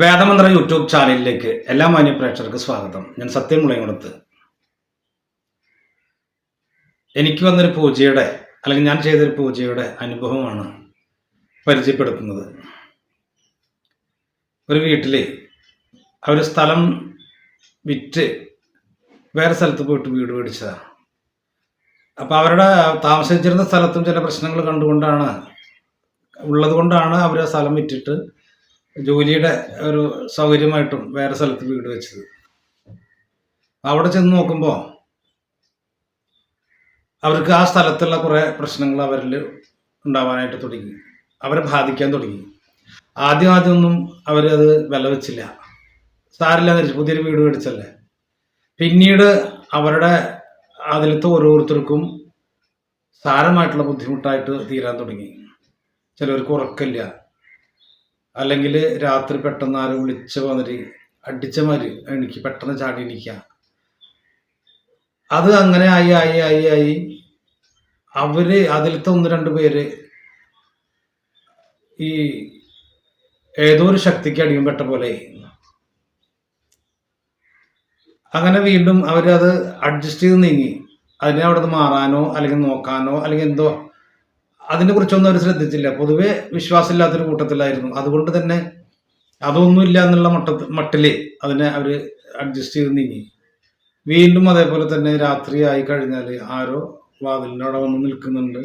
വേദമന്ത്ര YouTube ചാനലിലേക്ക് എല്ലാ മാന്യ പ്രേക്ഷകർക്ക് സ്വാഗതം. ഞാൻ സത്യം മുളയങ്കുളത്ത് എനിക്ക് വന്നൊരു പൂജയുടെ അല്ലെങ്കിൽ ഞാൻ ചെയ്തൊരു പൂജയുടെ അനുഭവമാണ് പരിചയപ്പെടുത്തുന്നത്. ഒരു വീട്ടിൽ അവർ സ്ഥലം വിറ്റ് വേറെ സ്ഥലത്ത് പോയിട്ട് വീട് മേടിച്ചതാണ് അപ്പോൾ അവരുടെ താമസിച്ചിരുന്ന സ്ഥലത്തും ചില പ്രശ്നങ്ങൾ കണ്ടുകൊണ്ടാണ് ഉള്ളത് കൊണ്ടാണ് അവർ ആ സ്ഥലം വിറ്റിട്ട് ജോലിയുടെ ഒരു സൗകര്യമായിട്ടും വേറെ സ്ഥലത്ത് വീട് വെച്ചത്. അവിടെ ചെന്ന് നോക്കുമ്പോൾ അവർക്ക് ആ സ്ഥലത്തുള്ള കുറേ പ്രശ്നങ്ങൾ അവരിൽ ഉണ്ടാവാനായിട്ട് തുടങ്ങി. അവരെ ബാധിക്കാൻ തുടങ്ങി. ആദ്യം ആദ്യമൊന്നും അവരത് വില വെച്ചില്ല. സാരില്ല വെച്ചു പുതിയൊരു വീട് മേടിച്ചല്ലേ? പിന്നീട് അവരുടെ അതിലത്തെ ഓരോരുത്തർക്കും സാരമായിട്ടുള്ള ബുദ്ധിമുട്ടായിട്ട് തീരാൻ തുടങ്ങി. ചിലവർക്ക് ഉറക്കമില്ല. അല്ലെങ്കിൽ രാത്രി പെട്ടെന്ന് ആരും വിളിച്ച വന്നിട്ട് അടിച്ച മാതിരി എനിക്ക് പെട്ടെന്ന് ചാടി എണീക്കുക അത് അങ്ങനെ ആയി ആയി ആയി ആയി. അവർ അതിലത്തെ ഒന്ന് രണ്ട് പേര് ഈ ഏതോ ഒരു ശക്തിക്ക് അടിയപ്പെട്ട പോലെ. അങ്ങനെ വീണ്ടും അവരത് അഡ്ജസ്റ്റ് ചെയ്ത് നീങ്ങി. അതിനെ അവിടെ നിന്ന് മാറാനോ അല്ലെങ്കിൽ നോക്കാനോ അല്ലെങ്കിൽ എന്തോ അതിനെ കുറിച്ചൊന്നും അവർ ശ്രദ്ധിച്ചില്ല. പൊതുവെ വിശ്വാസമില്ലാത്തൊരു കൂട്ടത്തിലായിരുന്നു. അതുകൊണ്ട് തന്നെ അതൊന്നുമില്ല എന്നുള്ള മട്ട മട്ടിൽ അതിനെ അവർ അഡ്ജസ്റ്റ് ചെയ്ത് നീങ്ങി. വീണ്ടും അതേപോലെ തന്നെ രാത്രി ആയി കഴിഞ്ഞാൽ ആരോ വാതിലിന്റെ അവിടെ വന്ന് നിൽക്കുന്നുണ്ട്.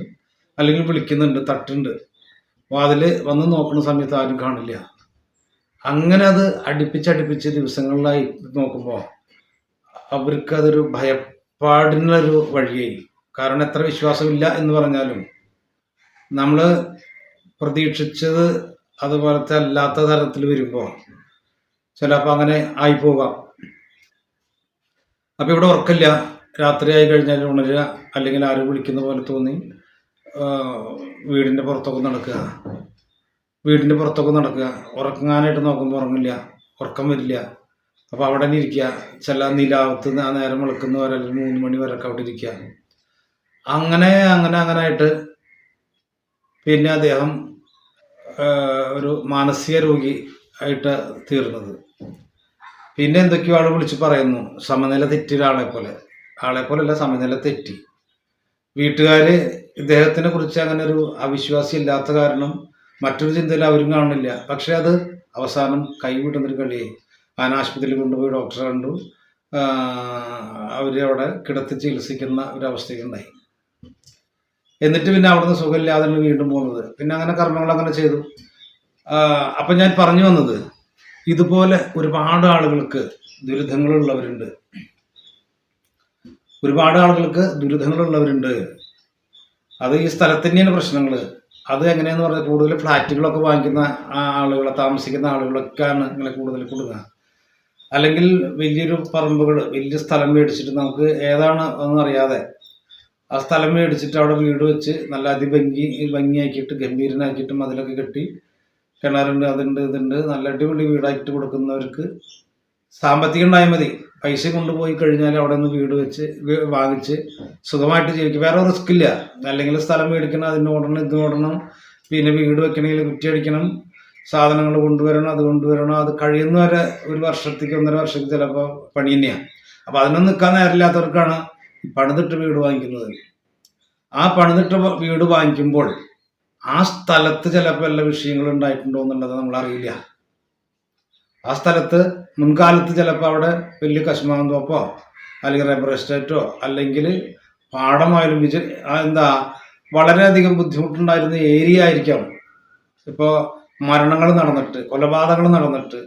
അല്ലെങ്കിൽ വിളിക്കുന്നുണ്ട് തട്ടുണ്ട്. വാതിൽ വന്ന് നോക്കുന്ന സമയത്ത് ആരും കാണില്ല. അങ്ങനെ അത് അടുപ്പിച്ചടുപ്പിച്ച് ദിവസങ്ങളിലായി നോക്കുമ്പോൾ അവർക്ക് അതൊരു ഭയപ്പാടിനുള്ളൊരു വഴിയായി. കാരണം എത്ര വിശ്വാസമില്ല എന്ന് പറഞ്ഞാലും നമ്മൾ പ്രതീക്ഷിച്ചത് അതുപോലത്തെ അല്ലാത്ത തരത്തിൽ വരുമ്പോൾ ചിലപ്പോൾ അങ്ങനെ ആയി ആയിപ്പോകാം അപ്പം ഇവിടെ ഉറക്കില്ല. രാത്രി ആയി കഴിഞ്ഞാൽ ഉണരുക അല്ലെങ്കിൽ ആരും വിളിക്കുന്ന പോലെ തോന്നി വീടിന്റെ പുറത്തൊക്കെ നടക്കുക. വീടിന്റെ പുറത്തൊക്കെ നടക്കുക. ഉറങ്ങാനായിട്ട് നോക്കുമ്പോൾ ഉറങ്ങില്ല. ഉറക്കം വരില്ല. അപ്പോൾ അവിടെ തന്നെ ഇരിക്കുക. ചില നിലാവത്ത് ആ നേരം വിളക്കുന്ന വരെ അല്ലെങ്കിൽ മൂന്ന് മണി ഒക്കെ അവിടെ ഇരിക്കുക. അങ്ങനെ അങ്ങനെ അങ്ങനെ ആയിട്ട് പിന്നെ അദ്ദേഹം ഒരു മാനസിക രോഗി ആയിട്ട് തീർന്നത്. പിന്നെ എന്തൊക്കെയോ ആൾ വിളിച്ച് പറയുന്നു. സമനില തെറ്റിയ ഒരാളെ പോലെ. ആളെ പോലെയല്ല സമനില തെറ്റി. വീട്ടുകാർ ഇദ്ദേഹത്തിനെ കുറിച്ച് അങ്ങനെ ഒരു അവിശ്വാസം ഇല്ലാത്ത കാരണം മറ്റൊരു ചിന്തയിൽ അവരും കാണുന്നില്ല. പക്ഷെ അത് അവസാനം കൈവിടുന്നൊരു കളിയായി ആനാശുപത്രിയിൽ കൊണ്ടുപോയി ഡോക്ടറെ കണ്ടു. അവരവിടെ കിടത്തി ചികിത്സിക്കുന്ന ഒരവസ്ഥയുണ്ടായി എന്നിട്ട് പിന്നെ അവിടുന്ന് സുഖമില്ലാതെ വീണ്ടും പോകുന്നത്. പിന്നെ അങ്ങനെ കർമ്മങ്ങൾ അങ്ങനെ ചെയ്തു. അപ്പം ഞാൻ പറഞ്ഞു വന്നത് ഇതുപോലെ ഒരുപാട് ആളുകൾക്ക് ദുരിതങ്ങളുള്ളവരുണ്ട് ഒരുപാട് ആളുകൾക്ക് ദുരിതങ്ങളുള്ളവരുണ്ട് അത് ഈ സ്ഥലത്തിന്റെയാണ് പ്രശ്നങ്ങൾ. അത് എങ്ങനെയെന്ന് പറഞ്ഞാൽ കൂടുതൽ ഫ്ലാറ്റുകളൊക്കെ വാങ്ങിക്കുന്ന ആളുകളെ താമസിക്കുന്ന ആളുകളൊക്കെയാണ് ഇങ്ങനെ കൂടുതൽ കൊടുക്കുക. അല്ലെങ്കിൽ വലിയൊരു പറമ്പുകൾ വലിയ സ്ഥലം മേടിച്ചിട്ട് നമുക്ക് ഏതാണ് ഒന്നും അറിയാതെ ആ സ്ഥലം മേടിച്ചിട്ട് അവിടെ വീട് വെച്ച് നല്ല അതിഭംഗി ഭംഗിയാക്കിയിട്ട് ഗംഭീരനാക്കിയിട്ടും അതിലൊക്കെ കെട്ടി. കിണറുണ്ട് അതുണ്ട് ഇതുണ്ട്. നല്ല അടിപൊളി വീടാക്കിയിട്ട് കൊടുക്കുന്നവർക്ക് സാമ്പത്തികം ഉണ്ടായാൽ മതി. പൈസ കൊണ്ടുപോയി കഴിഞ്ഞാൽ അവിടെ നിന്ന് വീട് വെച്ച് വാങ്ങിച്ച് സുഖമായിട്ട് ജീവിക്കും. വേറെ റിസ്ക് ഇല്ല. അല്ലെങ്കിൽ സ്ഥലം മേടിക്കണം അതിന് ഓടണം ഇത് ഓടണം. പിന്നെ വീട് വെക്കണമെങ്കിൽ കുറ്റി അടിക്കണം. സാധനങ്ങൾ കൊണ്ടുവരണം അത് കൊണ്ടുവരണം. അത് കഴിയുന്നവരെ ഒരു വർഷത്തേക്ക് ഒന്നര വർഷത്തേക്ക് ചിലപ്പോൾ പണി തന്നെയാണ്. അപ്പോൾ അതിനൊന്നും നിൽക്കാൻ നേരമില്ലാത്തവർക്കാണ് പണിതിട്ട് വീട് വാങ്ങിക്കുന്നത്. ആ പണിതിട്ട് വീട് വാങ്ങിക്കുമ്പോൾ ആ സ്ഥലത്ത് ചിലപ്പോൾ എല്ലാ വിഷയങ്ങളും ഉണ്ടായിട്ടുണ്ടോ എന്നുള്ളത് നമ്മൾ അറിയില്ല ആ സ്ഥലത്ത് മുൻകാലത്ത് ചിലപ്പോൾ അവിടെ വലിയ കശുമാന്തോപ്പോ തോപ്പോ അല്ലെങ്കിൽ റബ്ബർ എസ്റ്റേറ്റോ അല്ലെങ്കിൽ പാടമായാലും വിജ എന്താ വളരെയധികം ബുദ്ധിമുട്ടുണ്ടായിരുന്ന ഏരിയ ആയിരിക്കാം. ഇപ്പോൾ മരണങ്ങൾ നടന്നിട്ട് കൊലപാതകങ്ങൾ നടന്നിട്ട്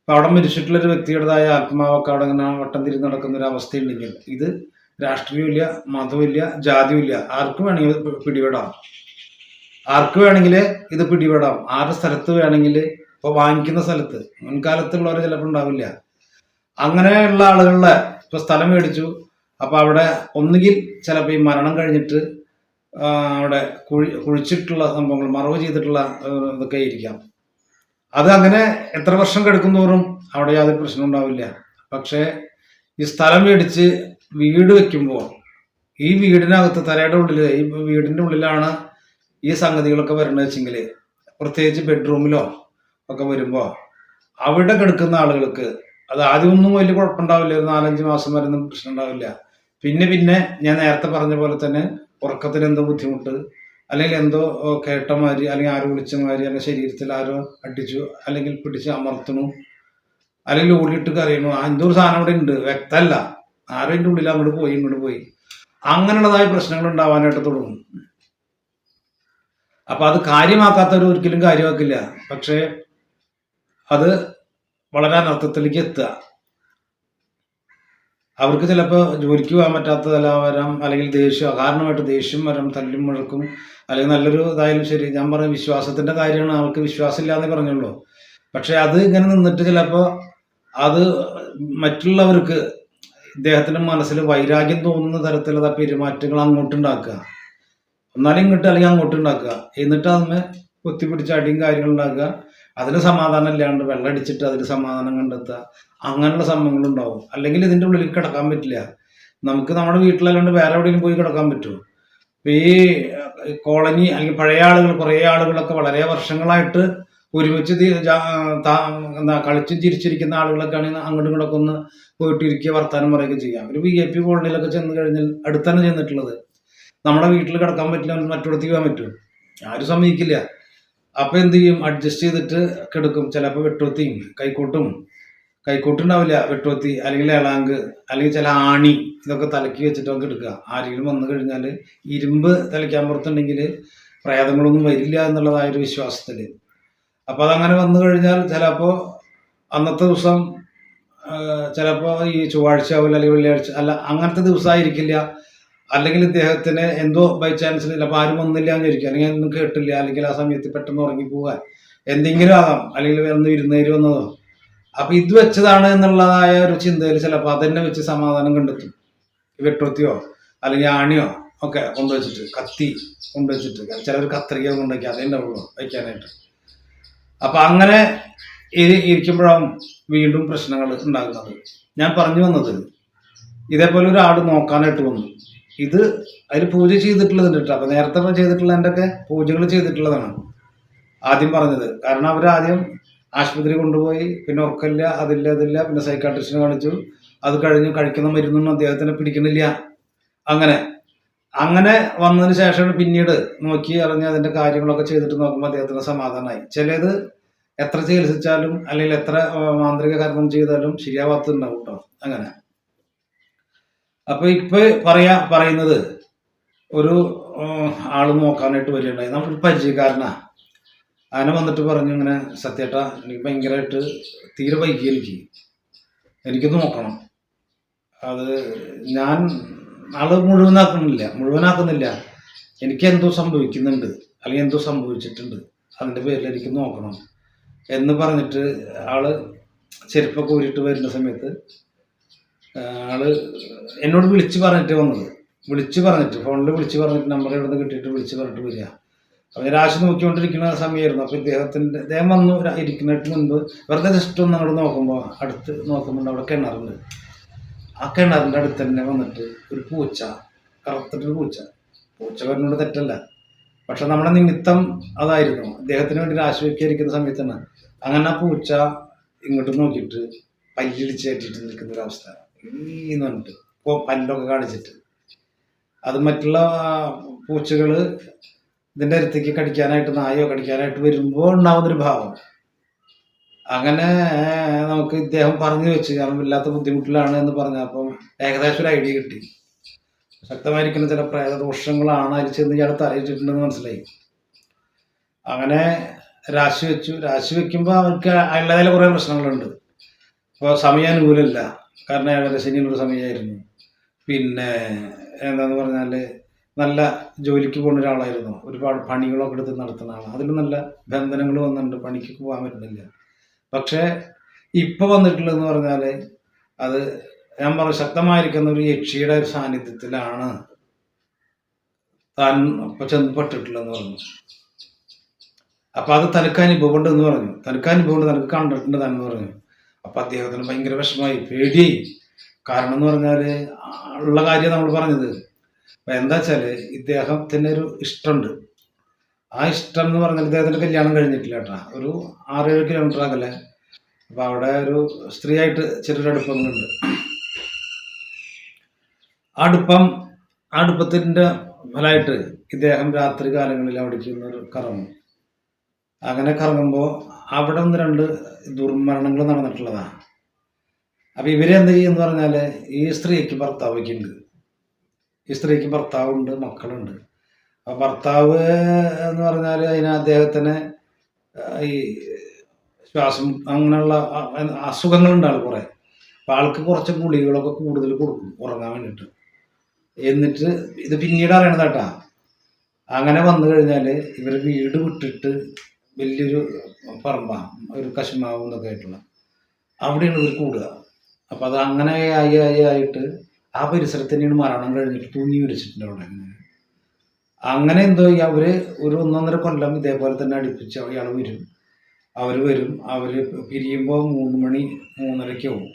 ഇപ്പം അവിടെ മരിച്ചിട്ടുള്ളൊരു വ്യക്തിയുടേതായ ആത്മാവൊക്കെ അവിടെ ഇങ്ങനെ വട്ടം തിരിഞ്ഞ് നടക്കുന്ന ഒരു അവസ്ഥയുണ്ടെങ്കിൽ ഇത് രാഷ്ട്രീയമില്ല മതമില്ല ജാതിയുമില്ല. ആർക്ക് വേണമെങ്കിൽ പിടിപെടാം. ആർക്ക് വേണമെങ്കിൽ ഇത് പിടിപെടാം. ആരുടെ സ്ഥലത്ത് വേണമെങ്കിൽ ഇപ്പോൾ വാങ്ങിക്കുന്ന സ്ഥലത്ത്. മുൻകാലത്തുള്ളവർ ചിലപ്പോൾ ഉണ്ടാവില്ല. അങ്ങനെയുള്ള ആളുകളുടെ ഇപ്പോൾ സ്ഥലം മേടിച്ചു. അപ്പോൾ അവിടെ ഒന്നുകിൽ ചിലപ്പോൾ ഈ മരണം കഴിഞ്ഞിട്ട് അവിടെ കുഴി കുഴിച്ചിട്ടുള്ള സംഭവങ്ങൾ മറവ് ചെയ്തിട്ടുള്ള ഇതൊക്കെ ഇരിക്കാം അത് അങ്ങനെ എത്ര വർഷം കിടക്കും തോറും അവിടെ യാതൊരു പ്രശ്നം ഉണ്ടാവില്ല. പക്ഷേ ഈ സ്ഥലം മേടിച്ച് വീട് വെക്കുമ്പോൾ ഈ വീടിനകത്ത് തലയുടെ ഉള്ളിൽ ഈ വീടിന്റെ ഉള്ളിലാണ് ഈ സംഗതികളൊക്കെ വരേണ്ടത് വെച്ചെങ്കിൽ പ്രത്യേകിച്ച് ബെഡ്റൂമിലോ ഒക്കെ വരുമ്പോൾ അവിടെ കിടക്കുന്ന ആളുകൾക്ക് അത് ആദ്യമൊന്നും വലിയ കുഴപ്പമുണ്ടാവില്ല. ഒരു നാലഞ്ച് മാസം വരെ ഒന്നും പ്രശ്നം ഉണ്ടാവില്ല. പിന്നെ പിന്നെ ഞാൻ നേരത്തെ പറഞ്ഞ പോലെ തന്നെ ഉറക്കത്തിന് എന്തോ ബുദ്ധിമുട്ട് അല്ലെങ്കിൽ എന്തോ കേട്ടമാതിരി കേട്ട മാതിരി അല്ലെങ്കിൽ ആരോ വിളിച്ച മാതിരി അല്ലെങ്കിൽ ശരീരത്തിൽ ആരോ അടിച്ചു അല്ലെങ്കിൽ പിടിച്ച് അമർത്തണു അല്ലെങ്കിൽ ഓടിയിട്ട് കറിയണു എന്തോ ഒരു സാധനം അവിടെ ഉണ്ട്. വ്യക്തമല്ല. ആരോ അതിന്റെ ഉള്ളിൽ അങ്ങോട്ട് പോയി ഇങ്ങോട്ട് പോയി. അങ്ങനെയുള്ളതായ പ്രശ്നങ്ങൾ ഉണ്ടാവാനായിട്ട് തുടങ്ങും. അപ്പൊ അത് കാര്യമാക്കാത്തവർ ഒരിക്കലും കാര്യമാക്കില്ല. പക്ഷേ അത് വളരെ അനർത്ഥത്തിലേക്ക് എത്തുക. അവർക്ക് ചിലപ്പോൾ ജോലിക്ക് പോകാൻ പറ്റാത്തതെല്ലാം വരാം അല്ലെങ്കിൽ ദേഷ്യം അകാരണമായിട്ട് ദേഷ്യം വരാം തല്ലും മുഴക്കും അല്ലെങ്കിൽ നല്ലൊരു ഇതായാലും ശരി. ഞാൻ പറഞ്ഞ വിശ്വാസത്തിന്റെ കാര്യമാണ് അവർക്ക് വിശ്വാസം ഇല്ലാന്നേ പറഞ്ഞുള്ളൂ. പക്ഷെ അത് ഇങ്ങനെ നിന്നിട്ട് ചിലപ്പോൾ അത് മറ്റുള്ളവർക്ക് ഇദ്ദേഹത്തിന്റെ മനസ്സിൽ വൈരാഗ്യം തോന്നുന്ന തരത്തിലുള്ള പെരുമാറ്റങ്ങൾ അങ്ങോട്ടുണ്ടാക്കുക. എന്നാലും ഇങ്ങോട്ട് അല്ലെങ്കിൽ അങ്ങോട്ടുണ്ടാക്കുക. എന്നിട്ട് അതിന് കുത്തിപ്പിടിച്ച് അടിയും കാര്യങ്ങൾ ഉണ്ടാക്കുക. അതിന് സമാധാനം ഇല്ലാണ്ട് വെള്ളം അടിച്ചിട്ട് അതിന് സമാധാനം കണ്ടെത്തുക. അങ്ങനെയുള്ള സംഭവങ്ങൾ ഉണ്ടാവും. അല്ലെങ്കിൽ ഇതിന്റെ ഉള്ളിൽ കിടക്കാൻ പറ്റില്ല. നമുക്ക് നമ്മുടെ വീട്ടിലല്ലാണ്ട് വേറെ എവിടെയെങ്കിലും പോയി കിടക്കാൻ പറ്റുമോ? ഈ കോളനി അല്ലെങ്കിൽ പഴയ ആളുകൾ കുറേ ആളുകളൊക്കെ വളരെ വർഷങ്ങളായിട്ട് ഒരുമിച്ച് എന്താ കളിച്ചും ചിരിച്ചിരിക്കുന്ന ആളുകളൊക്കെ ആണെങ്കിൽ അങ്ങോട്ടും ഇങ്ങോട്ടൊക്കെ ഒന്ന് പോയിട്ട് ഇരിക്കുക വർത്താനം പറയുകയൊക്കെ ചെയ്യാം. ഒരു ബി ഐ പി കോളനിയിലൊക്കെ ചെന്ന് കഴിഞ്ഞാൽ അടുത്താണ് ചെന്നിട്ടുള്ളത്. നമ്മുടെ വീട്ടിൽ കിടക്കാൻ പറ്റില്ല മറ്റിടത്തേക്ക് പോകാൻ പറ്റും ആരും സമ്മതിക്കില്ല. അപ്പൊ എന്ത് ചെയ്യും? അഡ്ജസ്റ്റ് ചെയ്തിട്ട് കിടക്കും. ചിലപ്പോൾ വെട്ടുവത്തിയും കൈക്കോട്ടും. കൈക്കോട്ടുണ്ടാവില്ല വെട്ടുവത്തി അല്ലെങ്കിൽ ഇളാങ്ക് അല്ലെങ്കിൽ ചില ആണി ഇതൊക്കെ തലക്കി വെച്ചിട്ട് നമുക്ക് എടുക്കുക ആരെങ്കിലും വന്നു കഴിഞ്ഞാൽ ഇരുമ്പ് തലയ്ക്കാൻ പുറത്തുണ്ടെങ്കിൽ പ്രേതങ്ങളൊന്നും വരില്ല എന്നുള്ളതായ ഒരു വിശ്വാസത്തിൽ അപ്പോൾ അതങ്ങനെ വന്നു കഴിഞ്ഞാൽ ചിലപ്പോൾ അന്നത്തെ ദിവസം ചിലപ്പോൾ ഈ ചൊവ്വാഴ്ച ആവില്ല അല്ലെങ്കിൽ വെള്ളിയാഴ്ച അല്ല അങ്ങനത്തെ ദിവസമായിരിക്കില്ല അല്ലെങ്കിൽ ഇദ്ദേഹത്തിന് എന്തോ ബൈ ചാൻസ് ചിലപ്പോൾ ആരും വന്നില്ല എന്ന് ചോദിക്കുക അല്ലെങ്കിൽ ഒന്നും കേട്ടില്ല. അല്ലെങ്കിൽ ആ സമയത്ത് പെട്ടെന്ന് ഉറങ്ങിപ്പോകാൻ എന്തെങ്കിലും ആകാം അല്ലെങ്കിൽ ഒന്ന് ഇരുന്നേര് വന്നതോ. അപ്പം ഇത് വെച്ചതാണ് എന്നുള്ളതായ ഒരു ചിന്തയിൽ ചിലപ്പോൾ അതന്നെ വെച്ച് സമാധാനം കണ്ടെത്തും. വെട്ടുത്തിയോ അല്ലെങ്കിൽ ആണിയോ ഒക്കെ കൊണ്ടുവച്ചിട്ട് കത്തി കൊണ്ടുവച്ചിട്ട്. ചിലർ കത്രിക കൊണ്ടുവയ്ക്കുക അതേ ഉണ്ടാവുള്ളൂ വയ്ക്കാനായിട്ട്. അപ്പം അങ്ങനെ ഇരിക്കുമ്പോഴാവും വീണ്ടും പ്രശ്നങ്ങൾ ഉണ്ടാകുന്നത്. ഞാൻ പറഞ്ഞു വന്നത് ഇതേപോലെ ഒരു ആട് നോക്കാനായിട്ട് വന്നു. ഇത് അതിൽ പൂജ ചെയ്തിട്ടുള്ളതുണ്ട് കേട്ടോ. അപ്പൊ നേരത്തെ ചെയ്തിട്ടുള്ള ഒക്കെ പൂജകൾ ചെയ്തിട്ടുള്ളതാണ്. ആദ്യം പറഞ്ഞത് കാരണം അവർ ആദ്യം ആശുപത്രി കൊണ്ടുപോയി പിന്നെ ഉറക്കമില്ല അതില്ല അതില്ല പിന്നെ സൈക്കാട്രിസ്റ്റിനെ കാണിച്ചു. അത് കഴിഞ്ഞ് കഴിക്കുന്ന മരുന്നൊന്നും അദ്ദേഹത്തിനെ പിടിക്കണില്ല. അങ്ങനെ അങ്ങനെ വന്നതിന് ശേഷമാണ് പിന്നീട് നോക്കി അറിഞ്ഞ് അതിന്റെ കാര്യങ്ങളൊക്കെ ചെയ്തിട്ട് നോക്കുമ്പോൾ അദ്ദേഹത്തിന് സമാധാനമായി. ചിലത് എത്ര ചികിത്സിച്ചാലും അല്ലെങ്കിൽ എത്ര മാന്ത്രിക കർമ്മം ചെയ്താലും ശരിയാവാത്തുണ്ടാവും കേട്ടോ അങ്ങനെ. അപ്പൊ ഇപ്പൊ പറയാ പറയുന്നത് ഒരു ആൾ നോക്കാനായിട്ട് വരികയുണ്ടായി. നമ്മൾ പരിചയക്കാരനാ. അങ്ങനെ വന്നിട്ട് പറഞ്ഞു ഇങ്ങനെ സത്യേട്ട എനിക്ക് ഭയങ്കരമായിട്ട് തീരെ വൈകി എനിക്ക്. എനിക്ക് നോക്കണം. അത് ഞാൻ ആൾ മുഴുവനാക്കുന്നില്ല. മുഴുവനാക്കുന്നില്ല. എനിക്ക് എന്തോ സംഭവിക്കുന്നുണ്ട്. അല്ലെങ്കിൽ എന്തോ സംഭവിച്ചിട്ടുണ്ട്. അതിന്റെ പേരിൽ എനിക്ക് നോക്കണം. എന്ന് പറഞ്ഞിട്ട് ആൾ ചെരുപ്പൊക്കെ ഊരിട്ട് വരുന്ന സമയത്ത് ആൾ എന്നോട് വിളിച്ച് പറഞ്ഞിട്ട് വന്നത്. വിളിച്ച് പറഞ്ഞിട്ട് ഫോണിൽ വിളിച്ച് പറഞ്ഞിട്ട് നമ്പർ ഇവിടെ നിന്ന് കിട്ടിയിട്ട് വിളിച്ച് പറഞ്ഞിട്ട് വരിക. അപ്പം ഞാൻ രാശി നോക്കിക്കൊണ്ടിരിക്കുന്ന സമയമായിരുന്നു. അപ്പോൾ ഇദ്ദേഹത്തിന്റെ ഇദ്ദേഹം വന്നു ഇരിക്കുന്നതിന് മുൻപ് വെറുതെ ജസ്റ്റ് ഒന്ന് അങ്ങോട്ട് നോക്കുമ്പോൾ അടുത്ത് നോക്കുമ്പോൾ അവിടെ കിണറുണ്ട്. ആ കിണറിന്റെ അടുത്ത് തന്നെ വന്നിട്ട് ഒരു പൂച്ച കറുത്തിട്ടൊരു പൂച്ച. പൂച്ച വരുന്നോട് തെറ്റല്ല. പക്ഷെ നമ്മുടെ നിമിത്തം അതായിരുന്നു. അദ്ദേഹത്തിന് വേണ്ടി രാശി സമയത്താണ്. അങ്ങനെ പൂച്ച ഇങ്ങോട്ട് നോക്കിയിട്ട് പല്ലിടിച്ച് കയറ്റിട്ട് നിൽക്കുന്ന ഒരു അവസ്ഥ. എന്ന് പറഞ്ഞിട്ട് ഇപ്പോൾ പല്ലൊക്കെ കാണിച്ചിട്ട്. അത് മറ്റുള്ള പൂച്ചകൾ ഇതിന്റെ അടുത്തേക്ക് കടിക്കാനായിട്ട് നായോ കടിക്കാനായിട്ട് വരുമ്പോൾ ഉണ്ടാവുന്നൊരു ഭാവം. അങ്ങനെ നമുക്ക് ഇദ്ദേഹം പറഞ്ഞു വെച്ച് കാരണം ഇല്ലാത്ത ബുദ്ധിമുട്ടിലാണ് എന്ന് പറഞ്ഞപ്പോൾ ഏകദേശം ഒരു ഐഡിയ കിട്ടി. ശക്തമായിരിക്കുന്ന ചില പ്രേതദോഷങ്ങളാണ് അതിൽ ചെന്ന് ഇയാൾ തലയിട്ടിട്ടുണ്ടെന്ന് മനസ്സിലായി. അങ്ങനെ രാശി വെച്ചു. രാശി വെക്കുമ്പോൾ അവർക്ക് അതിന്റെതായ കുറേ പ്രശ്നങ്ങളുണ്ട്. ഇപ്പോൾ സമയാനുകൂലമല്ല കാരണം ഏഴര ശനിയുള്ള സമയമായിരുന്നു. പിന്നെ എന്താന്ന് പറഞ്ഞാൽ നല്ല ജോലിക്ക് പോകുന്ന ഒരാളായിരുന്നു. ഒരുപാട് പണികളൊക്കെ എടുത്ത് നടത്തുന്ന ആളാണ് അതിൽ നല്ല ബന്ധനങ്ങൾ വന്നിട്ടുണ്ട്. പണിക്ക് പോകാൻ പറ്റുന്നില്ല. പക്ഷേ ഇപ്പോൾ വന്നിട്ടുള്ളതെന്ന് പറഞ്ഞാൽ അത് ഞാൻ പറഞ്ഞു ശക്തമായിരിക്കുന്ന ഒരു യക്ഷിയുടെ ഒരു സാന്നിധ്യത്തിലാണ് താൻ ഇപ്പൊ ചെന്നപ്പെട്ടിട്ടില്ലെന്ന് പറഞ്ഞു. അപ്പൊ അത് തനിക്ക് അനുഭവമുണ്ട് എന്ന് പറഞ്ഞു. തനിക്ക് അനുഭവമുണ്ട് തനിക്ക് കണ്ടിട്ടുണ്ട് താൻ എന്ന് പറഞ്ഞു. അപ്പൊ അദ്ദേഹത്തിന് ഭയങ്കര വിഷമമായി പേടി. കാരണം എന്ന് പറഞ്ഞാൽ ഉള്ള കാര്യം നമ്മൾ പറഞ്ഞത്. അപ്പൊ എന്താ വെച്ചാൽ ഇദ്ദേഹത്തിന് ഒരു ഇഷ്ടമുണ്ട്. ആ ഇഷ്ടം എന്ന് പറഞ്ഞാൽ ഇദ്ദേഹത്തിന്റെ കല്യാണം കഴിഞ്ഞിട്ടില്ല കേട്ടാ. ഒരു ആറേഴ് കിലോമീറ്റർ അകലെ. അപ്പോൾ അവിടെ ഒരു സ്ത്രീയായിട്ട് ചെറിയൊരു അടുപ്പങ്ങളുണ്ട് അടുപ്പം അടുപ്പത്തിന്റെ ഫലമായിട്ട് ഇദ്ദേഹം രാത്രി കാലങ്ങളിൽ അവിടേക്ക് ഒരു കറങ്ങും അങ്ങനെ കറങ്ങുമ്പോൾ അവിടെ ഒന്ന് രണ്ട് ദുർമരണങ്ങൾ നടന്നിട്ടുള്ളതാണ് അപ്പോൾ ഇവരെന്ത് ചെയ്യുമെന്ന് പറഞ്ഞാൽ ഈ സ്ത്രീക്ക് ഭർത്താവൊക്കെ ഉണ്ട് ഈ സ്ത്രീക്ക് ഭർത്താവുണ്ട് മക്കളുണ്ട്. അപ്പോൾ ഭർത്താവ് എന്ന് പറഞ്ഞാൽ അതിന് അദ്ദേഹത്തിന് ഈ ശ്വാസം അങ്ങനെയുള്ള അ- അസുഖങ്ങളുണ്ടാവും കുറേ. അപ്പോൾ ആൾക്ക് കുറച്ച് ഗുളികളൊക്കെ കൂടുതൽ കൊടുക്കും ഉറങ്ങാൻ വേണ്ടിയിട്ട്. എന്നിട്ട് ഇത് പിന്നീട് അറിയണത് കേട്ടാ. അങ്ങനെ വന്നു കഴിഞ്ഞാൽ ഇവർ വീട് വിട്ടിട്ട് വലിയൊരു പറമ്പ ഒരു കശുമാവ് എന്നൊക്കെ ആയിട്ടുള്ള. അവിടെയാണ് ഇവർ കൂടുക. അപ്പം അത് അങ്ങനെ ആയി ആയി ആയിട്ട് ആ പരിസരത്ത് മരണം കഴിഞ്ഞിട്ട് തൂങ്ങി വിരിച്ചിട്ടുണ്ട് അവിടെ അങ്ങനെ അങ്ങനെ എന്തോ അവർ ഒരു ഒന്നൊന്നര കൊല്ലം ഇതേപോലെ തന്നെ അടുപ്പിച്ച് ഇയാൾ വരും. അവർ വരും അവർ പിരിയുമ്പോൾ മൂന്ന് മണി മൂന്നരയ്ക്ക് ആവും.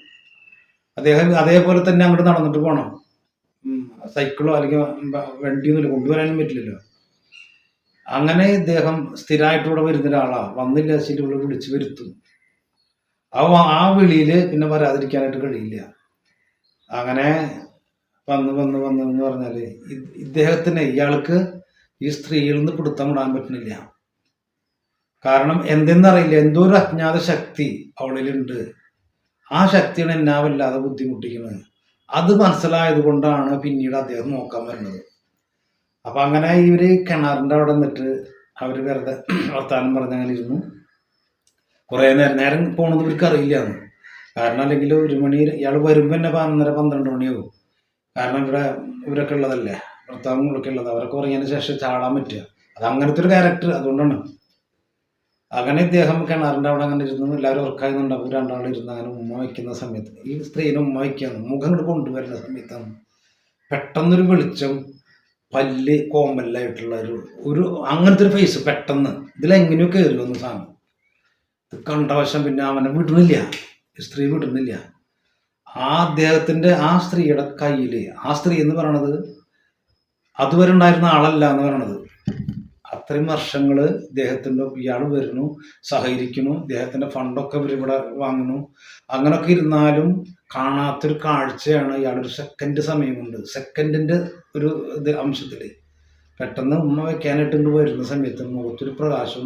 അദ്ദേഹം അതേപോലെ തന്നെ അങ്ങോട്ട് നടന്നിട്ട് പോകണം സൈക്കിളോ അല്ലെങ്കിൽ വണ്ടിയൊന്നും വണ്ടിയൊന്നുമില്ല കൊണ്ടുവരാനും പറ്റില്ലല്ലോ. അങ്ങനെ ഇദ്ദേഹം സ്ഥിരമായിട്ട് വരുന്ന ഒരാളാണ് വന്നില്ല വെച്ചിട്ട് ഇവിടെ വിളിച്ചു വരുത്തും. ആ ആ വിളിയിൽ പിന്നെ വരാതിരിക്കാനായിട്ട് കഴിയില്ല. അങ്ങനെ വന്ന് വന്ന് വന്ന് എന്ന് പറഞ്ഞാൽ ഇദ്ദേഹത്തിന് ഇയാൾക്ക് ഈ സ്ത്രീയിൽ നിന്ന് പിടുത്തം വിടാൻ പറ്റുന്നില്ല. കാരണം എന്തെന്നറിയില്ല. എന്തോ ഒരു അജ്ഞാത ശക്തി അവളിലുണ്ട്. ആ ശക്തിയാണ് എന്നാ വല്ലാതെ ബുദ്ധിമുട്ടിക്കുന്നത്. അത് മനസ്സിലായത് കൊണ്ടാണ് പിന്നീട് അദ്ദേഹം നോക്കാൻ വരുന്നത്. അപ്പൊ അങ്ങനെ ഇവർ കിണറിന്റെ അവിടെ നിന്നിട്ട് അവർ വെറുതെ വർത്താനം പറഞ്ഞ് ഇരുന്നു. കുറേ നേരം നേരം പോണത് ഇവർക്ക് അറിയില്ലാന്ന്. കാരണം അല്ലെങ്കിൽ ഒരു മണി ഇയാൾ വരുമ്പോൾ തന്നെ പന്നര പന്ത്രണ്ട് മണിയാവും. കാരണം ഇവിടെ ഇവരൊക്കെ ഉള്ളതല്ലേ? ഭർത്താവുകളൊക്കെ ഉള്ളത്. അവരൊക്കെ ഉറങ്ങിയതിന് ശേഷം ചാടാൻ പറ്റുക. അത് അങ്ങനത്തെ ഒരു ക്യാരക്ടർ അതുകൊണ്ടാണ്. അങ്ങനെ ഇദ്ദേഹം കിണറിന്റെ അവിടെ അങ്ങനെ ഇരുന്നു എല്ലാവരും ഉറക്കായുന്നുണ്ട് അവർ രണ്ടാളും ഇരുന്ന് അങ്ങനെ ഉമ്മ വയ്ക്കുന്ന സമയത്ത് ഈ സ്ത്രീനെ ഉമ്മ വയ്ക്കുകയാണ് മുഖം ഇങ്ങോട്ട് കൊണ്ടുവരുന്ന സമയത്താണ് പെട്ടെന്നൊരു വെളിച്ചം പല്ല് കോമ്പല്ലായിട്ടുള്ള ഒരു ഒരു അങ്ങനത്തെ ഒരു ഫേസ് പെട്ടെന്ന്. ഇതിലെങ്ങനെയോ കയറി വന്നു സാധനം. ഇത് കണ്ട വശം പിന്നെ അവനെ വിടുന്നില്ല. സ്ത്രീ വിടുന്നില്ല. ആ അദ്ദേഹത്തിന്റെ ആ സ്ത്രീയുടെ കയ്യിൽ ആ സ്ത്രീ എന്ന് പറയണത് അതുവരെ ഉണ്ടായിരുന്ന ആളല്ല എന്ന് പറയണത്. അത്രയും വർഷങ്ങൾ ഇദ്ദേഹത്തിന്റെ ഇയാൾ വരുന്നു സഹകരിക്കുന്നു ഇദ്ദേഹത്തിന്റെ ഫണ്ടൊക്കെ ഇവർ ഇവിടെ വാങ്ങുന്നു. അങ്ങനെയൊക്കെ ഇരുന്നാലും കാണാത്തൊരു കാഴ്ചയാണ് ഇയാളൊരു സെക്കൻഡ് സമയമുണ്ട്. സെക്കൻഡിന്റെ ഒരു ഇത് അംശത്തിൽ പെട്ടെന്ന് ഉമ്മ വെക്കാനായിട്ട് ഇങ്ങ് വരുന്ന സമയത്ത് മുഖത്തൊരു പ്രകാശം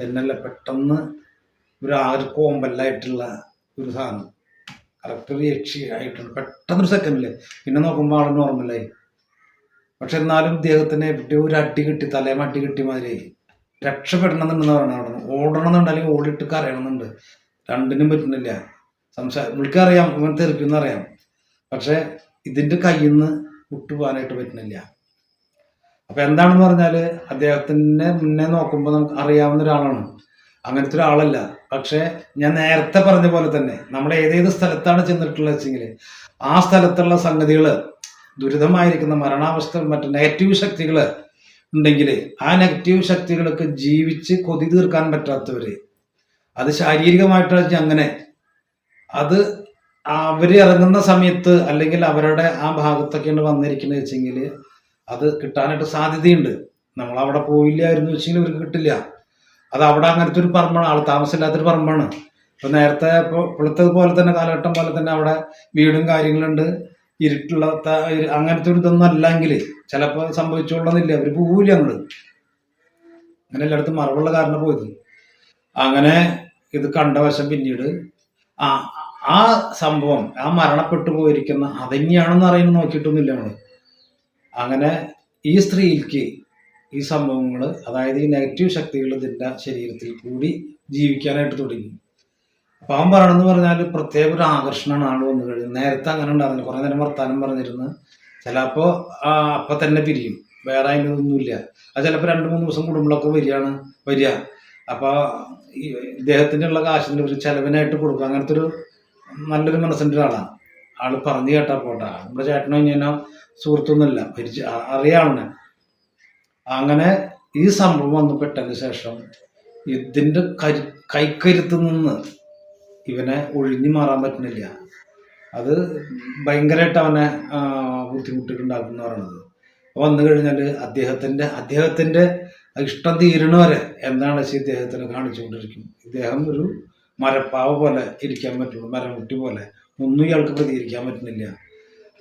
തന്നെയല്ല. പെട്ടെന്ന് ഒരു ആ ഒരു കോമ്പല്ലായിട്ടുള്ള ഒരു സാധനം. കറക്റ്റ് ഒരു യക്ഷി ആയിട്ടുണ്ട്. പെട്ടെന്നൊരു സെക്കൻഡിൽ പിന്നെ നോക്കുമ്പോൾ ആൾ നോർമലായി പക്ഷെ എന്നാലും ഇദ്ദേഹത്തിന് ഒരു അടി കിട്ടി തലേമ അടി കിട്ടി മാതിരി രക്ഷപ്പെടണമെന്നുണ്ടെന്ന് പറയണം അവിടെ നിന്ന്. ഓടണമെന്നുണ്ട് അല്ലെങ്കിൽ ഓടിയിട്ട് കരയണമെന്നുണ്ട്. രണ്ടിനും പറ്റുന്നില്ല. സംസാരം വിളിക്കറിയാം ഇവൻ തെറിക്കും അറിയാം. പക്ഷെ ഇതിന്റെ കയ്യിൽ നിന്ന് വിട്ടുപോകാനായിട്ട് പറ്റുന്നില്ല. അപ്പൊ എന്താണെന്ന് പറഞ്ഞാൽ അദ്ദേഹത്തിന്റെ മുന്നേ നോക്കുമ്പോൾ നമുക്ക് അറിയാവുന്ന ഒരാളാണ്. അങ്ങനത്തെ ഒരാളല്ല. പക്ഷെ ഞാൻ നേരത്തെ പറഞ്ഞ പോലെ തന്നെ നമ്മൾ ഏതേത് സ്ഥലത്താണ് ചെന്നിട്ടുള്ളത് വെച്ചെങ്കിൽ ആ സ്ഥലത്തുള്ള സംഗതികൾ ദുരിതമായിരിക്കുന്ന മരണാവസ്ഥ മറ്റു നെഗറ്റീവ് ശക്തികൾ ഉണ്ടെങ്കിൽ ആ നെഗറ്റീവ് ശക്തികളൊക്കെ ജീവിച്ച് കൊതി തീർക്കാൻ പറ്റാത്തവര്. അത് ശാരീരികമായിട്ടാണ് അങ്ങനെ. അത് അവർ ഇറങ്ങുന്ന സമയത്ത് അല്ലെങ്കിൽ അവരുടെ ആ ഭാഗത്തൊക്കെയാണ് വന്നിരിക്കുന്നത് വെച്ചെങ്കിൽ അത് കിട്ടാനായിട്ട് സാധ്യതയുണ്ട്. നമ്മൾ അവിടെ പോയില്ലായിരുന്നു വെച്ചെങ്കിൽ ഇവർക്ക് കിട്ടില്ല. അത് അവിടെ അങ്ങനത്തെ ഒരു പറമ്പാണ് ആൾ താമസമില്ലാത്തൊരു പറമ്പാണ്. ഇപ്പൊ നേരത്തെ ഇപ്പോഴത്തെ പോലെ തന്നെ കാലഘട്ടം പോലെ തന്നെ അവിടെ വീടും കാര്യങ്ങളുണ്ട്. ഇരുട്ടുള്ള അങ്ങനത്തെ ഒരു ഇതൊന്നും അല്ലെങ്കിൽ ചിലപ്പോൾ സംഭവിച്ചോളന്നില്ല അവർ പോവില്ല അങ്ങോട്ട് അങ്ങനെ എല്ലായിടത്തും മറവുള്ള കാരണം പോയത്. അങ്ങനെ ഇത് കണ്ട വശം പിന്നീട് ആ ആ സംഭവം ആ മരണപ്പെട്ടു പോയിരിക്കുന്ന അതന്നെയാണെന്ന് അറിയുന്ന നോക്കിയിട്ടൊന്നുമില്ല നമ്മൾ. അങ്ങനെ ഈ സ്ത്രീക്ക് ഈ സംഭവങ്ങൾ അതായത് ഈ നെഗറ്റീവ് ശക്തികൾ ഇതിന്റെ ശരീരത്തിൽ കൂടി ജീവിക്കാനായിട്ട് തുടങ്ങി. പറയണെന്ന് പറഞ്ഞാൽ പ്രത്യേക ഒരു ആകർഷണമാണ് ആൾ വന്നു കഴിഞ്ഞു. നേരത്തെ അങ്ങനെ ഉണ്ടായിരുന്നു കുറെ നേരം വർത്താനം പറഞ്ഞിരുന്നു. ചിലപ്പോ ആ അപ്പൊ തന്നെ പിരിയും. വേറെ അതിന്റെ ഒന്നുമില്ല അത് ചിലപ്പോൾ രണ്ട് മൂന്ന് ദിവസം കുടുംബങ്ങളൊക്കെ വരികയാണ് വരിക. അപ്പൊ ഈ ഇദ്ദേഹത്തിന്റെ ഉള്ള ഒരു ചെലവിനായിട്ട് കൊടുക്കുക. അങ്ങനത്തെ ഒരു നല്ലൊരു മനസ്സിന്റെ ഒരാളാണ് ആൾ പറഞ്ഞു കേട്ടാ പോട്ടാ. നമ്മുടെ ചേട്ടനോ ഇങ്ങനെ സുഹൃത്തൊന്നുമില്ല. പരിചയ അറിയാവുന്ന അങ്ങനെ ഈ സംഭവം വന്നു പെട്ടതിന് ശേഷം ഇതിന്റെ കരി കൈക്കരുത്ത് നിന്ന് ഇവനെ ഒഴിഞ്ഞു മാറാൻ പറ്റുന്നില്ല. അത് ഭയങ്കരമായിട്ട് അവനെ ബുദ്ധിമുട്ടുണ്ടാക്കും എന്ന് പറയുന്നത് വന്നു കഴിഞ്ഞാൽ അദ്ദേഹത്തിന്റെ അദ്ദേഹത്തിന്റെ ഇഷ്ടം തീരണ വരെ എന്താണ് വെച്ചാൽ ഇദ്ദേഹത്തിന് കാണിച്ചുകൊണ്ടിരിക്കും. ഇദ്ദേഹം ഒരു മരപ്പാവ് പോലെ ഇരിക്കാൻ പറ്റുള്ളൂ മരമുട്ടി പോലെ. ഒന്നും ഇയാൾക്ക് പ്രതികരിക്കാൻ പറ്റുന്നില്ല.